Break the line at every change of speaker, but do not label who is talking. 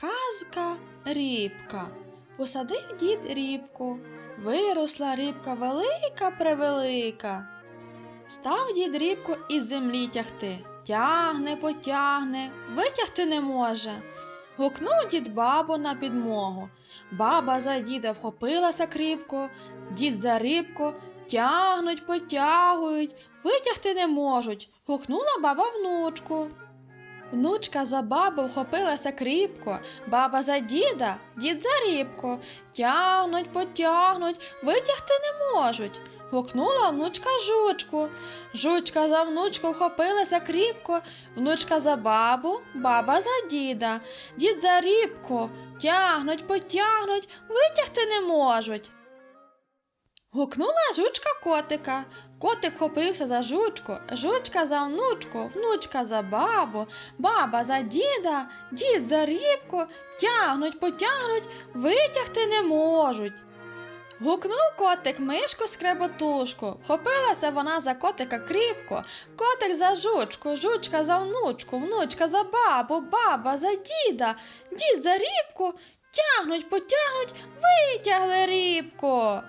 Казка рібка. Посадив дід рібку. Виросла рібка велика превелика. Став дід рібку із землі тягти. Тягне, потягне, витягти не може. Гукнув дід бабу на підмогу. Баба за діда вхопилася кріпко, дід за рибку, тягнуть, потягують, витягти не можуть. Гукнула баба внучку. Внучка за бабу вхопилася кріпко, баба за діда, дід за рібку. Тягнуть, потягнуть, витягти не можуть. Гукнула внучка жучку. Жучка за внучку вхопилася кріпко, внучка за бабу, баба за діда, дід за рібку. Тягнуть, потягнуть, витягти не можуть. Гукнула жучка котика. Котик хопився за жучку, жучка за внучку, внучка за бабу, баба за діда, дід за рібку, тягнуть, потягнуть, витягти не можуть. Гукнув котик мишку скреботушку, хопилася вона за котика кріпко, котик за жучку, жучка за внучку, внучка за бабу, баба за діда, дід за рібку, тягнуть, потягнуть, витягли рібку.